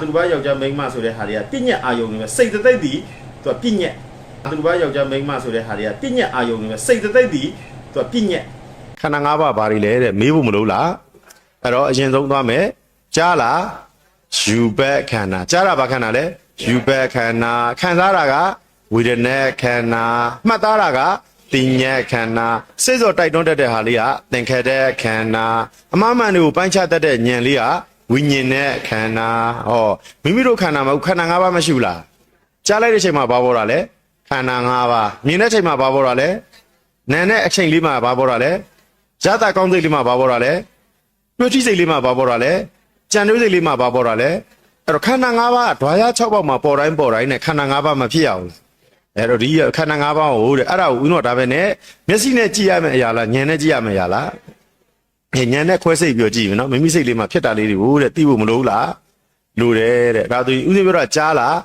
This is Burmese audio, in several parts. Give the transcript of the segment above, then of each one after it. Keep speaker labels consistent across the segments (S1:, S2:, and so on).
S1: သူတစ်ပါးယောက်ျားမိန်းမဆိုတဲ့ဟာတွေကပြညက်အာယုံနေပဲစိတ်တသိက်တည်သူကပြညက်သူတစ်ပါးယောက်ျားမိန်းမဆိုတဲ့ဟာတွေကပြညက်အာယုံနေပဲစိတ်တသိက်တည်သူကပြညက်ခန္ဓာ၅ပါးဘာတွေလဲတဲ့မေးဖို့မလို့လားအဲ့တော့အရင်ဆုံးသွားမယ်ကြားလားယူဘက်ခန္ဓာကြားတာဘာခန္ဓာလဲယူဘက်ခန္ဓာခံစားတာကဝေဒနာခန္ဓာမှတ်သားတာကတင်ညက်ခန္ဓာစိတ်စောတိုက်တွန်းတတ်တဲ့ဟာလေးကသင်္ခါရခန္ဓာအမှားမှန်တွေကိုပိုင်းခြားတတ်တဲ့ဉာဏ်လေးက ဝိညာဉ်နဲ့ခန္ဓာဟောမိမိတို့ခန္ဓာမှာခန္ဓာ၅ပါးမရှိဘူးလားကြားလိုက်တဲ့အချိန်မှာဘာပေါ်တာလဲခန္ဓာ၅ပါးမြင်တဲ့အချိန်မှာဘာပေါ်တာလဲနာနဲ့အချိန်လေးမှာဘာပေါ်တာလဲဇာတာကောင်းစိတ်လေးမှာဘာပေါ်တာလဲတွေ့ထိစိတ်လေးမှာဘာပေါ်တာလဲကြံတွေးစိတ်လေးမှာဘာပေါ်တာလဲအဲ့တော့ခန္ဓာ၅ပါးဓွာရ၆ပေါက်မှာပေါ်တိုင်းပေါ်တိုင်းနဲ့ခန္ဓာ၅ပါးမဖြစ်ရဘူးအဲ့တော့ဒီခန္ဓာ၅ပါးကိုတဲ့အဲ့ဒါကိုဦးတော့ဒါပဲနဲ့မျက်စိနဲ့ကြည့်ရမယ့်အရာလားဉာဏ်နဲ့ကြည့်ရမယ့်အရာလား အဲဉာဏ်နဲ့ခွဲစိတ်ပြီးတော့ကြည့်ပြီနော်မိမိစိတ်လေးမှာဖြစ်တာလေးတွေကိုတဲ့သိဖို့မလိုဘူးလားလိုတယ်တဲ့ဒါဆိုရင်ဦးဇင်းပြောတာကြားလား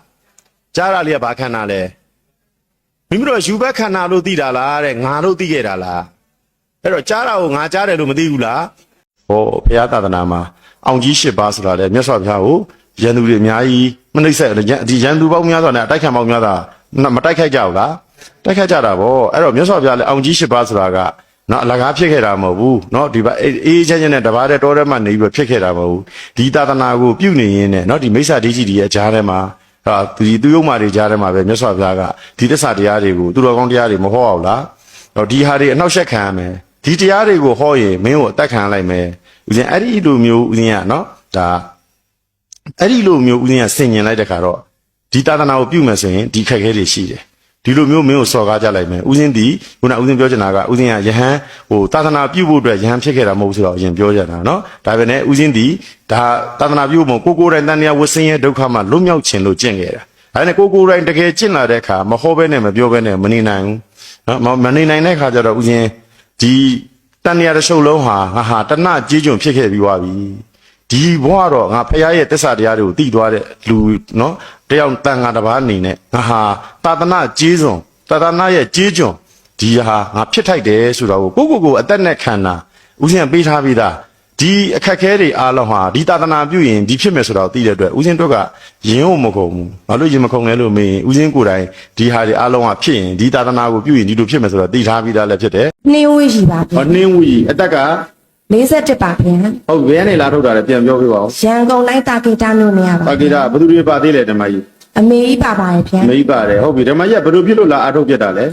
S1: ကြားတာလေးကဘာခန္ဓာလဲမိမိတို့ယူဘက်ခန္ဓာလို့သိတာလားတဲ့ငါလို့သိခဲ့တာလားအဲ့တော့ကြားတာကိုငါကြားတယ်လို့မသိဘူးလားဟောဘုရားသာသနာမှာအောင်ကြီး၈ပါးဆိုတာလေမြတ်စွာဘုရားကိုရန်သူတွေအများကြီးမနှိမ့်ဆက်ဒီရန်သူပေါင်းများစွာနဲ့အတိုက်ခံပေါင်းများစွာမတိုက်ခိုက်ကြဘူးလားတိုက်ခိုက်ကြတာဗောအဲ့တော့မြတ်စွာဘုရားလည်းအောင်ကြီး၈ပါးဆိုတာက နော်အလကားဖြစ်ခဲ့တာမဟုတ်ဘူးနော်ဒီပါအေးချမ်းချမ်းနဲ့တပါးတဲ့တော်ထဲမှာနေပြီးဖြစ်ခဲ့တာမဟုတ်ဘူးဒီသာသနာကိုပြုနေရင်းနဲ့နော်ဒီမိစ္ဆာဒိဋ္ဌိတွေရဲ့ကြားထဲမှာဟာဒီသူယုံမာတွေကြားထဲမှာပဲမြတ်စွာဘုရားကဒီတစ္ဆာတရားတွေကိုသူတော်ကောင်းတရားတွေမဟောအောင်လားတော့ဒီဟာတွေအနှောက်ယှက်ခံရမယ်ဒီတရားတွေကိုဟောရင်မင်းကိုအသက်ခံလိုက်မယ်ဦးဇင်းအဲ့ဒီလိုမျိုးဦးဇင်းကနော်ဒါအဲ့ဒီလိုမျိုးဦးဇင်းကဆင်ញင်လိုက်တဲ့ခါတော့ဒီသာသနာကိုပြုမယ်ဆိုရင်ဒီခက်ခဲတွေရှိတယ် ဒီလိုမျိုးမင်းကိုစော်ကားကြလိုက်မယ်ဦးဇင်းဒီခုနဦးဇင်းပြောချင်တာကဦးဇင်းကယဟန်ဟိုသာသနာပြုဖို့အတွက်ယဟန်ဖြစ်ခဲ့တာမဟုတ်ဘူးဆိုတော့အရင်ပြောချင်တာเนาะဒါပဲနဲ့ဦးဇင်းဒီဒါသာသနာပြုဖို့ကိုကိုယ်တိုင်တန်တရားဝဆင်းရဲဒုက္ခမှလွတ်မြောက်ခြင်းလို့ကျင့်ခဲ့တာဒါနဲ့ကိုကိုယ်တိုင်တကယ်ကျင့်လာတဲ့အခါမဟောဘဲနဲ့မပြောဘဲနဲ့မနေနိုင်ဘူးเนาะမနေနိုင်တဲ့အခါကျတော့ဦးဇင်းဒီတန်တရားတစ်ချုပ်လုံးဟာငါဟာတဏှကြီးကျွံဖြစ်ခဲ့ပြီးသွားပြီဒီဘဝတော့ငါဖရားရဲ့တစ္ဆာတရားတွေကိုသိသွားတဲ့လူเนาะ တယောက်တန်ငါတစ်ပါးအနေနဲ့ငါဟာသာသနာကြီးစွန်သာသနာရဲ့ကြီးကျွံဒီဟာငါဖြစ်ထိုက်တယ်ဆိုတော့ကိုကိုကိုအသက်နဲ့ခန္ဓာဦးဇင်းပေးထားပြီးသားဒီအခက်ခဲတွေအားလုံးဟာဒီသာသနာပြုရင်ဒီဖြစ်မယ်ဆိုတော့သိတဲ့အတွက်ဦးဇင်းတို့ကယင်းကိုမခုံဘူးဘာလို့ယင်းမခုံလဲလို့မေးရင်ဦးဇင်းကိုယ်တိုင်ဒီဟာတွေအားလုံးကဖြစ်ရင်ဒီသာသနာကိုပြုရင်ဒီလိုဖြစ်မယ်ဆိုတော့သိထားပြီးသားလည်းဖြစ်တယ်
S2: နှင်းဝေးရှိပါဗျ
S1: ဟောနှင်းဝီအတက်က
S2: 41ပါဗျာ
S1: ဟုတ်ဘယ်ကနေလာထုတ်တာလဲပြန်ပြောပြပါဦး
S2: ရန်ကုန်တိုင်းတာကိတာမြို့နေရပါ
S1: ပါကိတာဘယ်သူတွေပါသေးလဲဓမ္မကြီး
S2: အမေကြီးပါပါရဲ့ဗျာ
S1: မိပါတယ်ဟုတ်ပြီဓမ္မကြီးကဘယ်လိုဖြစ်လို့လာအထုတ်ပြတ်တာလဲ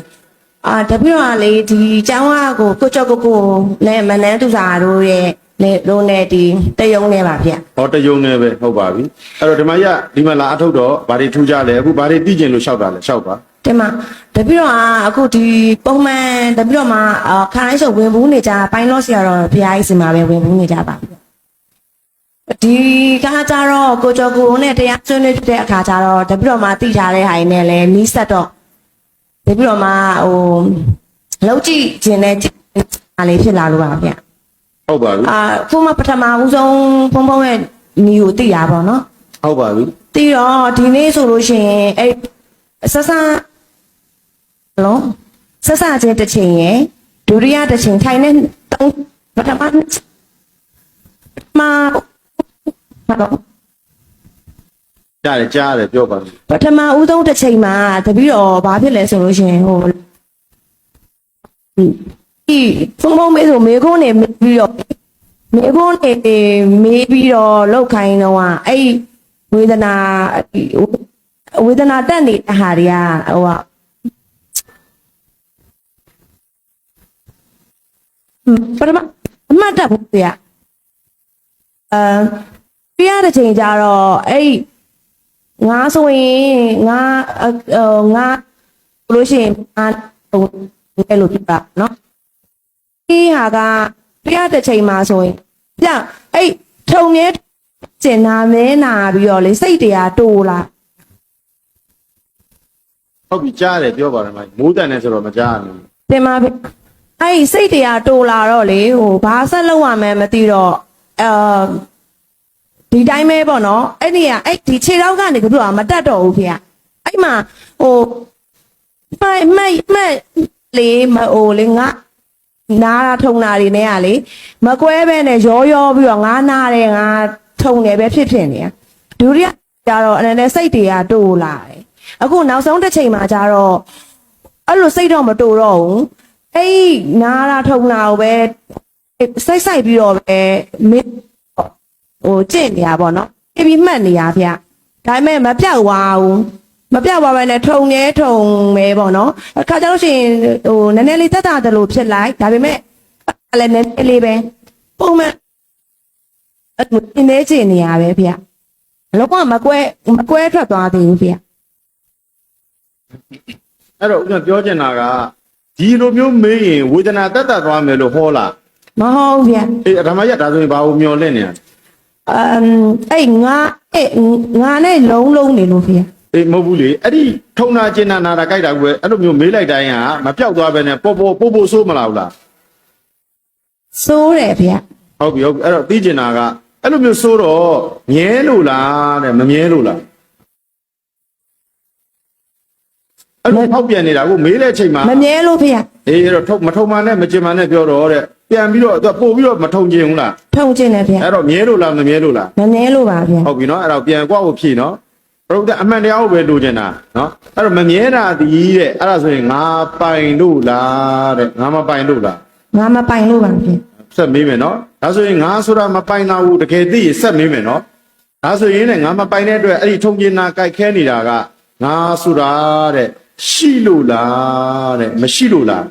S2: အာတပြည့်တော့လေဒီကျောင်းကကိုကိုကြောက်ကိုကိုနဲ့မနန်းသူစာတို့ရဲ့လေလုံးနဲ့ဒီတယုံနဲ့ပါဗျာ
S1: ဟောတယုံနေပဲဟုတ်ပါပြီအဲ့တော့ဓမ္မကြီးကဒီမှာလာအထုတ်တော့ဘာတွေထူးကြလဲအခုဘာတွေသိကျင်လို့လျှောက်တာလဲလျှောက်ပါ
S2: ဒီမှာတပြည့်တော့အခုဒီပုံမှန်တပြည့်တော့မှာအာခါတိုင်းဆိုဝင်ဘူးနေကြပိုင်းလော့ဆရာတော်ဘုရားကြီးစီမှာပဲဝင်ဘူးနေကြပါဗျာဒီကကြတော့ကိုကျော်ကိုနဲ့တရားဆွေးနွေးတဲ့အခါကျတော့တပြည့်တော့မှာတိထားတဲ့ဟာတွေနဲ့လည်းနီးစပ်တော့တပြီးတော့မှဟိုလောက်ကြည့်ခြင်းနဲ့အားလေးဖြစ်လာလို့ပါဗျ
S1: ဟုတ်ပါပြီ
S2: အာခုမှပထမဦးဆုံးဖုံဖုံရဲ့ညီကိုသိရပါတော့
S1: ဟုတ်ပါပြီ
S2: သိတော့ဒီနေ့ဆိုလို့ရှိရင်အဲ့ ဆက်ဆလုံးဆက်ဆချင်းတစ်ချိန်ရယ်ဒုတိယတစ်ချိန်ထိုင်နေတုံးပထမမမတော့
S1: ကြားတယ်ကြားတယ်ပြောပါပြီ
S2: ပထမဦးဆုံးတစ်ချိန်မှာတပည့်တော်ဘာဖြစ်လဲဆိုလို့ရှိရင်ဟိုဒီဖုံဖုံမေးဆိုမေကုန်းနေမေးပြီးတော့မေကုန်းနေမေးပြီးတော့လောက်ခိုင်းတော့ကအဲ့ဝေဒနာ ဝေဒနာတက်နေတဲ့ဟာတွေကဟိုကပထမအမှတ်တက်ဖို့ပြအဲပြရတဲ့ချိန်ကျတော့အဲ့ငါဆိုရင်ငါအဟိုငါလို့ရှိရင်ငါဟိုလဲလို့ပြပါနော်ဒီဟာကပြရတဲ့ချိန်မှာဆိုရင်ပြအဲ့ထုံနေကျင်နာမဲနာပြီးတော့လေစိတ်တရားတိုးလာ
S1: ဟုတ်ပြီကြားတယ်ပြောပါတယ်မမိုးတန်နေဆိုတော့မကြားဘူး
S2: တင်ပါဗျအဲ့စိတ်တရားတိုးလာတော့လေဟိုဘာဆက်လုပ်ရမှန်းမသိတော့အာဒီတိုင်းပဲပေါ့နော်အဲ့ဒီကအဲ့ဒီခြေထောက်ကနေကပြတော့မတက်တော့ဘူးဖေအဲ့မှာဟိုမိုက်မိုက်မိုက်လေမဟိုလေငါနားတာထုံတာတွေနဲ့ကလေမကွဲပဲနဲ့ရောရောပြီးတော့ငါနားတယ်ငါထုံတယ်ပဲဖြစ်ဖြစ်နေရဒုတိယကြတော့အနေနဲ့စိတ်တွေကတိုးလာတယ် အခုနောက်ဆုံးတစ်ချိန်မှာကျတော့အဲ့လိုစိတ်တော့မတိုးတော့ဘူးအဲ့ဒီနားလာထုံလာကိုပဲစိုက်စိုက်ပြီးတော့ပဲမင်းဟိုကြင့်နေရပါတော့ပြပြီးမှတ်နေရဗျဒါပေမဲ့မပြောက်သွားဘူးမပြောက်သွားပဲနဲ့ထုံရဲထုံပဲပေါ့နော်အခါကျလို့ရှိရင်ဟိုနည်းနည်းလေးတက်တာတယ်လို့ဖြစ်လိုက်ဒါပေမဲ့အဲ့လည်းနည်းနည်းလေးပဲပုံမှန်အဲ့လိုပြင်းနေချင်နေရပဲဗျလောကမကွဲမကွဲထွက်သွားသေးဘူးဗျ
S1: အဲ့တော့ဦးဇင်းပြောချင်တာကဒီလိုမျိုးမေးရင်ဝေဒနာတက်တက်သွားမယ်လို့ဟောလား
S2: မဟုတ်ဗျ
S1: အေးဓမ္မရဒါဆိုရင်ဘာလို့မျောလင့်နေရလဲ
S2: အမ်အဲ့ငါအဲ့ငါနဲ့လုံးလုံးနေလို့ဗျ
S1: အေးမဟုတ်ဘူးလေအဲ့ဒီထုံနာကျင်နာနာတာကြိုက်တာကွယ်အဲ့လိုမျိုးမေးလိုက်တိုင်းကမပြောက်သွားပဲနဲ့ပေါ်ပေါ်ပို့ပို့ဆိုးမလားဘူးလား
S2: စိုးတယ်ဗျ
S1: ဟုတ်ပြီဟုတ်ပြီအဲ့တော့သိကျင်တာကအဲ့လိုမျိုးဆိုးတော့မြဲလို့လားတဲ့မမြဲလို့လား အဲ့လိုဖောက်ပြန်နေတာကိုမေးတဲ့အချိန်မှာ
S2: မမြဲလို့ဗျ
S1: အေးအဲ့တော့ထုံမထုံမှနဲ့မကျင်မှနဲ့ပြောတော့တဲ့ပြန်ပြီးတော့သူကပို့ပြီးတော့မထုံကျင်ဘူးလား
S2: ထုံကျင်တယ်ဗျ
S1: အဲ့တော့မြဲလို့လားမမြဲလို့လား
S2: မမြဲလို့ပါဗျ
S1: ဟုတ်ပြီနော်အဲ့တော့ပြန်ကွာကိုဖြည့်နော်ဘုရားအမှန်တရားကိုပဲလိုချင်တာနော်အဲ့တော့မမြဲတာဒီတဲ့အဲ့ဒါဆိုရင်ငါပိုင်လို့လားတဲ့ငါမပိုင်လို့လား
S2: ငါမပိုင်လို့ပါဗျ
S1: ဆက်မေးမယ်နော်ဒါဆိုရင်ငါဆိုတာမပိုင်တာဘူးတကယ်သိရင်ဆက်မေးမယ်နော်ဒါဆိုရင်လည်းငါမပိုင်တဲ့အတွက်အဲ့ဒီထုံကျင်နာကြိုက်ခဲနေတာကငါဆိုတာတဲ့ ရှိလို့လားတဲ့မရှိလို့လား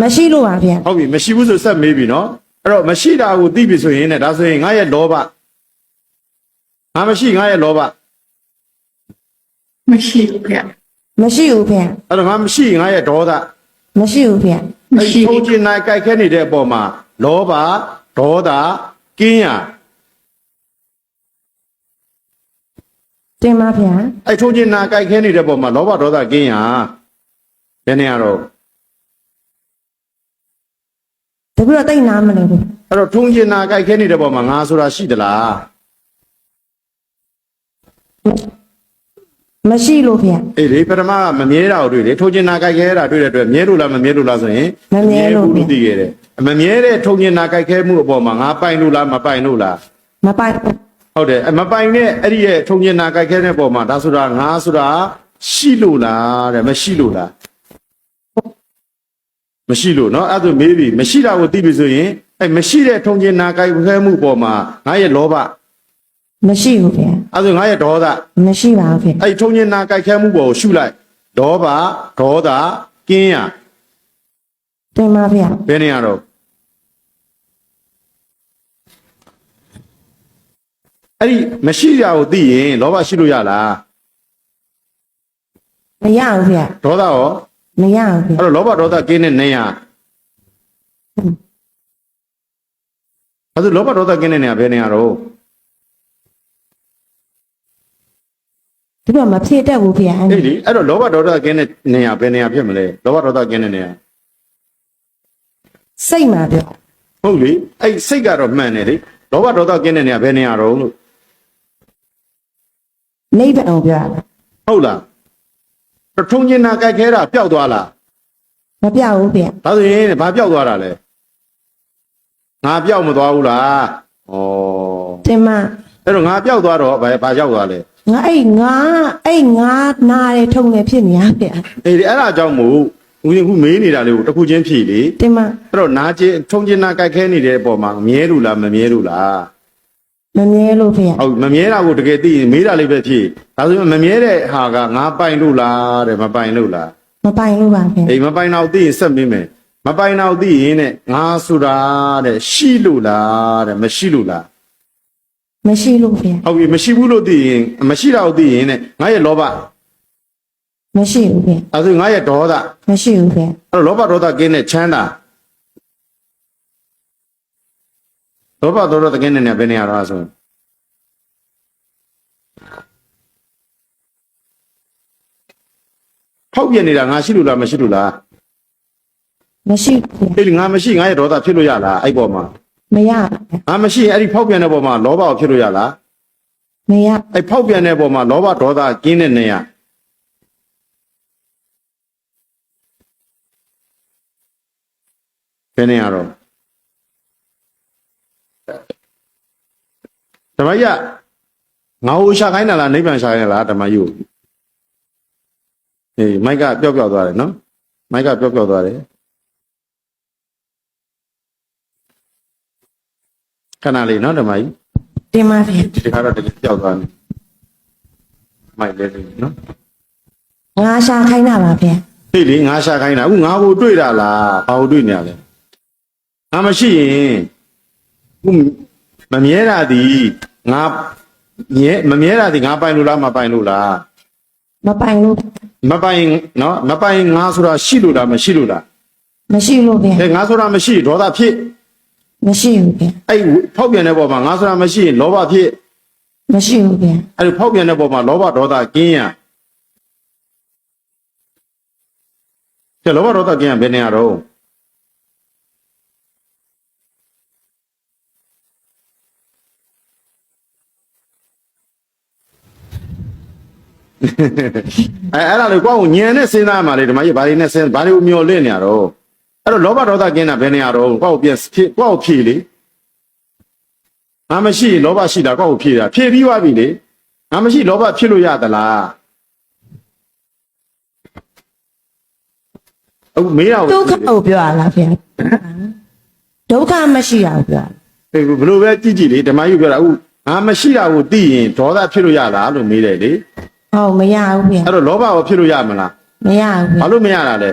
S2: မရှိလို့ပါဗျ
S1: ဟုတ်ပြီမရှိဘူးဆိုဆက်မေးပြီနော်အဲ့တော့မရှိတာကိုသိပြီဆိုရင်လည်းဒါဆိုရင်ငါရဲ့လောဘငါမရှိငါရဲ့လောဘ
S3: မရှိဘူးဗျ
S2: မရှိဘူးဗျ
S1: အဲ့တော့ငါမရှိငါရဲ့ဒေါသ
S2: မရှိဘူးဗျ
S3: မ
S1: အဲ့
S3: ရှိ
S1: ဒီ
S3: ဘူး
S1: ထုံကျင်နိုင်ကြိုက်ခဲနေတဲ့အပေါ်မှာလောဘဒေါသကင်းရ
S2: တင်ပါဗျ
S1: အဲ့ထုံကျင်နာကြိုက်ခဲနေတဲ့ပုံမှာလောဘဒေါသကင်းရဘယ်နေရတော့
S2: တပည့်တော့တိတ်နားမလဲဘူး
S1: အဲ့တော့ထုံကျင်နာကြိုက်ခဲနေတဲ့ပုံမှာငါဆိုတာရှိသလား
S2: မရှိလို့ဗျ
S1: အေးလေပထမကမမြဲတာကိုတွေ့လေထုံကျင်နာကြိုက်ခဲတာတွေ့တဲ့အတွက်မြဲလို့လားမမြဲလို့လားဆိုရင်
S2: မမြဲလို့
S1: ဘူးသိခဲ့တယ်မမြဲတဲ့ထုံကျင်နာကြိုက်ခဲမှုအပေါ်မှာငါပိုင်လို့လားမပိုင်လို့လား
S2: မပိုင်ဘူး
S1: ဟုတ်တယ်အမပိုင်တဲ့အဲ့ဒီရဲ့ထုံကျင်နာကြိုက်ခဲတဲ့ပုံမှာဒါဆိုတာငါဆိုတာရှိလို့လားတဲ့မရှိလို့လားမရှိလို့เนาะအဲ့ဒါဆိုမေးပြီမရှိတာကိုသိပြီဆိုရင်အဲ့မရှိတဲ့ထုံကျင်နာကြိုက်ခဲမှုပေါ်မှာငါရဲ့လောဘ
S2: မရှိဘူးဗျ
S1: အဲ့ဒါငါရဲ့ဒေါသ
S2: မရှိပါဘူးဗျ
S1: အဲ့ဒီထုံကျင်နာကြိုက်ခဲမှုပေါ်ကိုရှုလိုက်ဒေါဘဒေါသကင်းရ
S2: တင်ပါဗျ
S1: ဘယ်နေရတော့ အဲ့ဒီမရှိတာကိုသိရင်လောဘရှိလို့ရလား
S2: မရဘူးဗျ
S1: ဒေါသရော
S2: မရဘူးဗျ
S1: အဲ့တော့လောဘဒေါသကင်းတဲ့နေရအဲ့ဒါလောဘဒေါသကင်းတဲ့နေရဘယ်နေရတော့
S2: ဒီတော့မဖြည့်တတ်ဘူးဗျ
S1: အေးလေအဲ့တော့လောဘဒေါသကင်းတဲ့နေရဘယ်နေရဖြစ်မလဲလောဘဒေါသကင်းတဲ့နေရ
S2: စိတ်မှာဗျ
S1: ဟုတ်လေအဲ့စိတ်ကတော့မှန်တယ်လေလောဘဒေါသကင်းတဲ့နေရဘယ်နေရတော့လို့
S2: နိဗ္ဗာန်ကိုပြောရတာ
S1: ဟုတ်လားထုံကျင်နာကြိုက်ခဲတာပျောက်သွားလား
S2: မပြောက်ဘူးဗျ
S1: ဒါဆိုရင်ဘာပျောက်သွားတာလဲငါပျောက်မသွားဘူးလားဩ
S2: တင်မ
S1: အဲ့တော့ငါပျောက်သွားတော့ဘာဘာရောက်သွားလဲ
S2: ငါအဲ့ငါအဲ့ငါနားတယ်ထုံနေဖြစ်နေရဗျ
S1: အေးဒီအဲ့ဒါကြောင့်မို့ဦးရင်ခုမေးနေတာလေးကိုတစ်ခုချင်းဖြည့်လေ
S2: တင်မ
S1: အဲ့တော့နာကျင်ထုံကျင်နာကြိုက်ခဲနေတဲ့အပေါ်မှာမမြဲလို့လားမမြဲလို့လား
S2: မမြဲလို့ဗျ
S1: ဟုတ်မမြဲတာကိုတကယ်သိရင်မေးတာလေးပဲဖြည့်ဒါဆိုရင်မမြဲတဲ့ဟာကငါပိုင်လို့လားတဲ့မပိုင်လို့လား
S2: မပိုင်လို့ပါဗျ
S1: အေးမပိုင်တော့သိရင်ဆက်မေးမယ်မပိုင်တော့သိရင်တဲ့ငါဆိုတာတဲ့ရှိလို့လားတဲ့မရှိလို့လား
S2: မရှိလို့ဗျ
S1: ဟုတ်ပြီမရှိဘူးလို့သိရင်မရှိတာကိုသိရင်တဲ့ငါရဲ့လောဘ
S2: မရှိဘူးဗျ
S1: အဲဆိုငါရဲ့ဒေါသ
S2: မရှိဘူးဗျ
S1: အဲ့တော့လောဘဒေါသကင်းတဲ့ချမ်းသာ လောဘဒေါသကင်းတဲ့နေရာဘယ်နေရာတော့ဆိုရင်ဖောက်ပြန်နေတာငါရှိလို့လားမရှိလို့လား
S2: မရှိဘူးဗျ
S1: အေးငါမရှိငါရဲ့ဒေါသဖြစ်လို့ရလားအဲ့ပေါ်မှာ
S2: မရဘူးဗျ
S1: ငါမရှိရင်အဲ့ဒီဖောက်ပြန်တဲ့ပေါ်မှာလောဘကိုဖြစ်လို့ရလား
S2: မရ
S1: အဲ့ဖောက်ပြန်တဲ့ပေါ်မှာလောဘဒေါသကင်းတဲ့နေရာဘယ်နေရာတော့ ဓမ္မကြီးကငါ့ကိုရှာခိုင်းတာလားနိဗ္ဗာန်ရှာခိုင်းတာလားဓမ္မကြီးကိုအေးမိုက်ကပျောက်ပျောက်သွားတယ်နော်မိုက်ကပျောက်ပျောက်သွားတယ်ခဏလေးနော်ဓမ္မကြီး
S2: တင်ပါဗျာ
S1: ဒီတစ်ခါတော့တကယ်ပျောက်သွားတယ်မိုက်လေးလေးနော်
S2: ငါရှာခိုင်းတာပါဗျာ
S1: ဟေ့လေငါရှာခိုင်းတာအခုငါကိုတွေ့တာလားဘာကိုတွေ့နေရလဲငါမရှိရင်အခုမမြဲတာဒီ ငါမြဲမမြဲတာဒီငါပိုင်လို့လားမပိုင်လို့လား
S2: မပိုင်လို့
S1: မပိုင်နော်မပိုင်ငါဆိုတာရှိလို့လားမရှိလို့လား
S2: မရှိလို့ဗျာ
S1: အဲငါဆိုတာမရှိဒေါသဖြစ်
S2: မရှိဘူးဗျာ
S1: အဲ့ဖောက်ပြန်တဲ့ပေါ်မှာငါဆိုတာမရှိရင်လောဘဖြစ်
S2: မရှိဘူးဗျာ
S1: အဲ့ဒီဖောက်ပြန်တဲ့ပေါ်မှာလောဘဒေါသကင်းရကျလောဘဒေါသကင်းရဘယ်နေရတော့ အဲအဲ့ဒါလေကိုယ့်ကိုညံနဲ့စဉ်းစားမှလေဒီမကြီးဘာတွေနဲ့စဉ်းဘာတွေကိုမျောလင့်နေရတော့အဲ့တော့လောဘဒေါသကင်းတာဘယ်နေရတော့ကိုယ့်ကိုပြန်ဖြစ်ကိုယ့်ကိုဖြေလေငါမရှိရင်လောဘရှိတာကိုယ့်ကိုဖြေတာဖြေပြီးသွားပြီလေငါမရှိလောဘဖြစ်လို့ရသလားအခုမေးတာ
S2: ဒုက္ခကိုပြောရလားဗျာဒုက္ခမရှိတာကိုပြောရ
S1: ဘယ်လိုပဲကြည့်ကြည့်လေဓမ္မကြီးပြောတာအခုငါမရှိတာကိုသိရင်ဒေါသဖြစ်လို့ရလားလို့မေးတယ်လေ
S2: ဟုတ်မရဘူးဗျာ
S1: အဲ့တော့လောဘကိုဖြစ်လို့ရမလား
S2: မရဘူးဗျာ
S1: ဘာလို့မရတာလဲ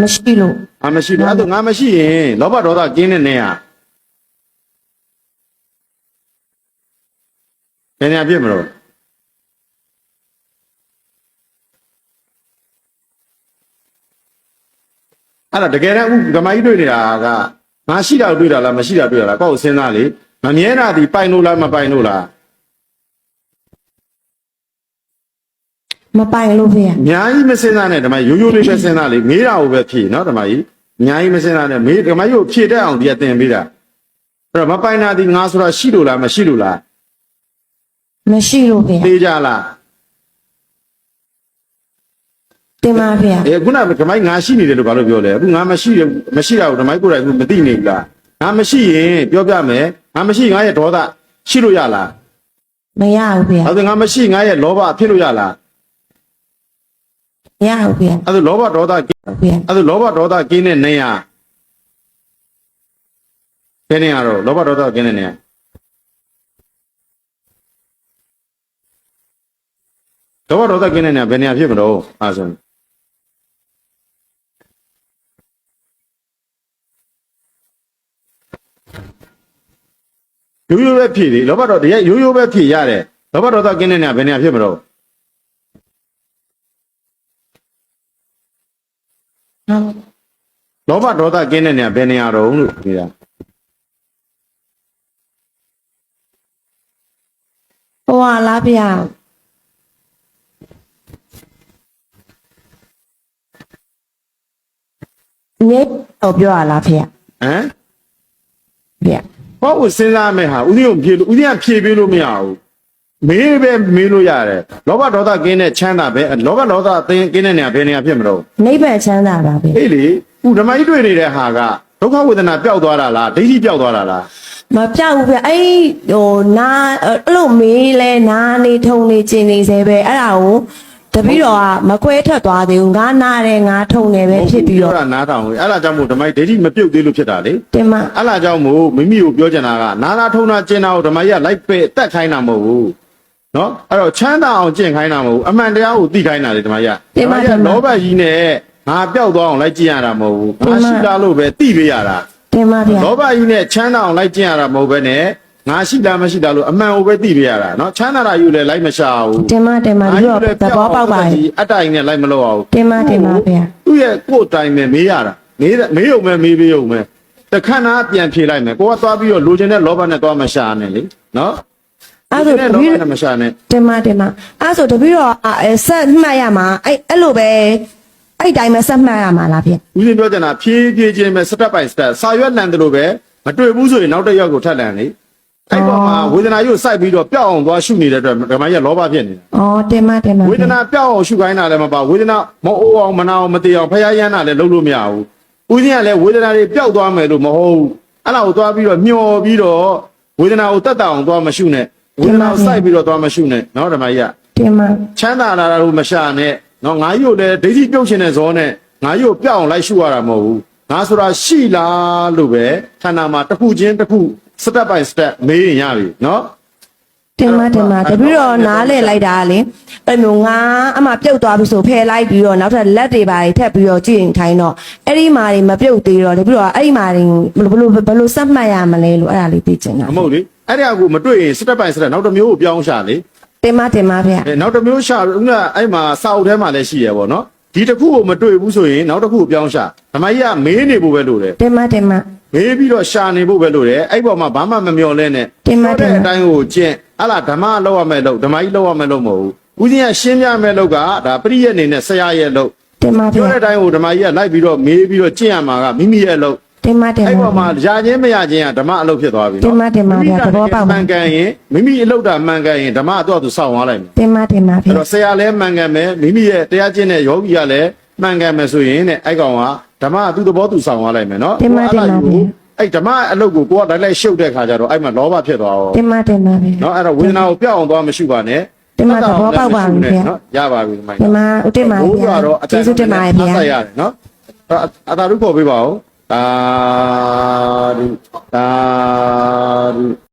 S2: မရှိလို့
S1: ငါမရှိဘူးအဲ့တော့ငါမရှိရင်လောဘဒေါသကင်းတဲ့နေရဘယ်နေရာဖြစ်မလို့အဲ့ဒါတကယ်တမ်းအခုဓမ္မကြီးတွေ့နေတာကငါရှိတာကိုတွေ့တာလားမရှိတာတွေ့တာလားကိုယ့်ကိုစဉ်းစားလေမမြဲတာဒီပိုင်လို့လားမပိုင်လို့လား
S2: မပိုင်လို့ဗျာ
S1: အများကြီးမစဉ်းစားနဲ့ဓမ္မကြီးရိုးရိုးလေးပဲစဉ်းစားလေမေးတာကိုပဲဖြေနော်ဓမ္မကြီးအများကြီးမစဉ်းစားနဲ့မေးဓမ္မကြီးကိုဖြေတတ်အောင်ဒီကသင်ပေးတာအဲ့တော့မပိုင်တာဒီငါဆိုတာရှိလို့လားမရှိလို့လား
S2: မရှိလို့ဗျာ
S1: သိကြလား
S2: တင်ပါဗျာ
S1: အေးခုနကဓမ္မကြီးငါရှိနေတယ်လို့ဘာလို့ပြောလဲအခုငါမရှိတယ်မရှိတာကိုဓမ္မကြီးကိုယ်တိုင်ကမသိနေဘူးလားငါမရှိရင်ပြောပြမယ်ငါမရှိငါရဲ့ဒေါသရှိလို့ရလား
S2: မရဘူးဗျာ
S1: အဲ့ဒါငါမရှိငါရဲ့လောဘဖြစ်လို့ရလား
S2: မရဘူးဗျာ
S1: အဲ့ဒါလောဘဒေါသကင်း
S2: ဗျာ
S1: အဲ့ဒါလောဘဒေါသကင်းတဲ့နေရဘယ်နေရတော့လောဘဒေါသကင်းတဲ့နေရလောဘဒေါသကင်းတဲ့နေရဘယ်နေရဖြစ်မလို့အဲ့ဆိုရင်ရိုးရိုးပဲဖြည့်လေလောဘဒေါသတရားရိုးရိုးပဲဖြည့်ရတယ်လောဘဒေါသကင်းတဲ့နေရဘယ်နေရဖြစ်မလို့
S2: ဟုတ်
S1: လောဘဒေါသကင်းတဲ့နေရာဘယ်နေရာတော့လို့ပြောတာ
S2: ဟိုဟာလားဗျာညေတော့ပြောရလားဗျာ
S1: ဟမ်
S2: ဗျာ
S1: ဘာလို့စဉ်းစားမဲ့ဟာဦးဇင်းကိုဖြေလို့ဦးဇင်းကဖြေပေးလို့မရဘူး မေးပဲမေးလို့ရတယ်လောဘဒေါသကင်းတဲ့ချမ်းသာပဲလောဘဒေါသသင်ကင်းတဲ့နေရာဘယ်နေရာဖြစ်မလို့
S2: နိဗ္ဗာန်ချမ်းသာပါဗျာ
S1: အေးလေဦးဓမ္မကြီးတွေ့နေတဲ့ဟာကဒုက္ခဝေဒနာပျောက်သွားတာလားဒိဋ္ဌိပျောက်သွားတာလား
S2: မပြောက်ဘူးဗျအဲ့ဟိုနာအဲ့လိုမေးလဲနာနေထုံနေကျင်နေစေပဲအဲ့ဒါကိုတပည့်တော်ကမကွဲထွက်သွားသေးဘူးငါနာတယ်ငါထုံနေပဲဖြစ်ပြီးတော့
S1: ပြောတာနားထောင်လေအဲ့ဒါကြောင့်မို့ဓမ္မကြီးဒိဋ္ဌိမပြုတ်သေးလို့ဖြစ်တာလေ
S2: တင်မ
S1: အဲ့ဒါကြောင့်မို့မိမိကိုပြောချင်တာကနာနာထုံနာကျင်တာကိုဓမ္မကြီးကလိုက်ပဲတက်ခိုင်းတာမဟုတ်ဘူး နော်အဲ့တော့ချမ်းသာအောင်ကျင့်ခိုင်းတာမဟုတ်ဘူးအမှန်တရားကိုသိခိုင်းတာလေဓမ္မကြီးကဓမ္မကြီးကလောဘကြီးနဲ့ငါပျောက်သွားအောင်လိုက်ကျင့်ရတာမဟုတ်ဘူးငါရှိတာလို့ပဲသိပေးရတာ
S2: တင်မဗျာ
S1: လောဘကြီးနဲ့ချမ်းသာအောင်လိုက်ကျင့်ရတာမဟုတ်ဘဲနဲ့ငါရှိလားမရှိလားလို့အမှန်ကိုပဲသိပေးရတာနော်ချမ်းသာတာယူလဲလိုက်မရှာဘူး
S2: တင်မတင်မဒီတော့သဘောပေါက်ပါရဲ့
S1: အတိုင်နဲ့လိုက်မလို့အောင်
S2: တင်မတင်မဗျာ
S1: သူ့ရဲ့ကိုယ်တိုင်နဲ့မေးရတာမေးတယ်မေးုံမဲ့မေးပေးုံမဲ့တခဏပြန်ဖြေလိုက်မယ်ကိုကသွားပြီးတော့လိုချင်တဲ့လောဘနဲ့သွားမရှာနဲ့လေနော်
S2: အဲ့ဒါ
S1: လို
S2: တ
S1: ချင်
S2: ပ
S1: တဲ့
S2: ည့်
S1: လောဘနဲ့မရှာနဲ့
S2: တင်မတင်မအဲ့ဆိုတပည့်တော်အဲဆက်မှတ်ရမှာအဲ့အဲ့လိုပဲအဲ့တိုင်းပဲဆက်မှတ်ရမှာလားဗျာ
S1: ဦးဇင်းပြောချင်တာဖြည်းဖြည်းချင်းပဲ step by step စာရွက်လန်တယ်လို့ပဲမတွေ့ဘူးဆိုရင်နောက်တစ်ယောက်ကိုထပ်လန်လေအဲ့တော့မှဝေဒနာရုပ်စိုက်ပြီးတော့ပျောက်အောင်သွားရှုနေတဲ့အတွက်ဓမ္မကြီးကလောဘဖြစ်နေတာ
S2: ဩတင်မတင်မ
S1: ဝေဒနာပျောက်အောင်ရှုခိုင်းတာလည်းမပါဝေဒနာမအိုးအောင်မနာအောင်မတေအောင်ဖယားရမ်းတာလည်းလုပ်လို့မရဘူးဦးဇင်းကလည်းဝေဒနာတွေပျောက်သွားမယ်လို့မဟုတ်ဘူးအဲ့ဒါကိုသွားပြီးတော့မျောပြီးတော့ဝေဒနာကိုတတ်တအောင်သွားမရှုနဲ့ ဝေဒနာကိုစိုက်ပြီးတော့သွားမရှုနဲ့နော်ဓမ္မကြီးက
S2: တင်ပါ
S1: ချမ်းသာလာတာလို့မရှာနဲ့နော်ငါကြီးကိုလည်းဒိဋ္ဌိပြုတ်ရှင်တဲ့ဇောနဲ့ငါကြီးကိုပြောက်အောင်လိုက်ရှုရတာမဟုတ်ဘူးငါဆိုတာရှိလားလို့ပဲခန္ဓာမှာတစ်ခုချင်းတစ်ခု step by step မေးရင်ရပြီနော်
S2: တင်ပါတင်ပါတပည့်တော်နားလဲလိုက်တာလေအဲ့မျိုးငါအမှပြုတ်သွားပြီဆိုဖယ်လိုက်ပြီးတော့နောက်ထပ်လက်တွေပါထက်ပြီးတော့ကြည့်ရင်ထိုင်းတော့အဲ့ဒီမာတွေမပြုတ်သေးတော့တပည့်တော်အဲ့ဒီမာတွေဘယ်လိုဘယ်လိုစက်မှတ်ရမလဲလို့အဲ့ဒါလေးသိချင်တာ
S1: မဟုတ်လေ အဲ့ဒါကိုမတွေ့ရင် step by step နောက်တစ်မျိုးကိုပြောင်းရှာလေ
S2: တင်ပါတင်ပါဗျာ
S1: အဲနောက်တစ်မျိုးရှာဥကအဲ့မှာစာအုပ်ထဲမှာလည်းရှိရပေါ့နော်ဒီတစ်ခုကိုမတွေ့ဘူးဆိုရင်နောက်တစ်ခုကိုပြောင်းရှာဓမ္မကြီးကမေးနေဖို့ပဲလို့တယ်
S2: တင်ပါတင်ပါ
S1: မေးပြီးတော့ရှာနေဖို့ပဲလို့တယ်အဲ့ပေါ်မှာဘာမှမမျော်လဲနဲ့
S2: တင်ပါတင်ပါ
S1: အတိုင်းကိုကျင့်အဲ့လားဓမ္မလောက်ရမယ်လို့ဓမ္မကြီးလောက်ရမယ်လို့မဟုတ်ဘူးဦးဇင်းကရှင်းပြမယ်လို့ကဒါပရိယတ်အနေနဲ့ဆရာရဲ့လို့
S2: တင်ပါဗျာ
S1: ပြောတဲ့အတိုင်းကိုဓမ္မကြီးကလိုက်ပြီးတော့မေးပြီးတော့ကျင့်ရမှာကမိမိရဲ့လို့
S2: တင်ပါတင်
S1: အဲ့
S2: ပါ
S1: ပေါ်မှာရခြင်းမရခြင်းကဓမ္မအလုပ်ဖြစ်သွားပြီ
S2: တင်ပါတင်ပါဗျာသဘောပေါက်ပါ
S1: မှန်ကန်ရင်မိမိအလုပ်တာမှန်ကန်ရင်ဓမ္မအတွက်သူစောင့်သွားလိုက်မယ်
S2: တင်ပါတင်ပါ
S1: အဲ့
S2: ဗျာ
S1: တော့ဆရာလည်းမှန်ကန်မယ်မိမိရဲ့တရားကျင့်တဲ့ယောဂီကလည်းမှန်ကန်မယ်ဆိုရင်တဲ့အဲ့ကောင်ကဓမ္မသူ့သဘောသူဆောင်သွားလိုက်မယ်နော်
S2: တင်ပါတင်ပါ
S1: ကိုအဲ့ဓမ္မအလုပ်ကိုကိုကလိုက်လိုက်ရှုပ်တဲ့ခါကျတော့အဲ့မှာလောဘဖြစ်သွားရော
S2: တင်ပါတင်ပါဗျာ
S1: နော်အဲ့တော့ဝေဒနာကိုပြောက်အောင်သွားမရှိပါနဲ့
S2: တင်ပါသဘောပေါက်ပါပြီဗျာ
S1: နော်ရပါပြီဒီမိုင်း
S2: တင်ပါဥတ္တမ
S1: ဘိုး
S2: ဗျာ
S1: ကတော့အတ
S2: ကျေးဇူးတင်ပါတယ်ဗျာ
S1: ဆက်ရတယ်နော်အဲ့တော့အသာရုခေါ်ပေးပါဦး တာဒုတာဒု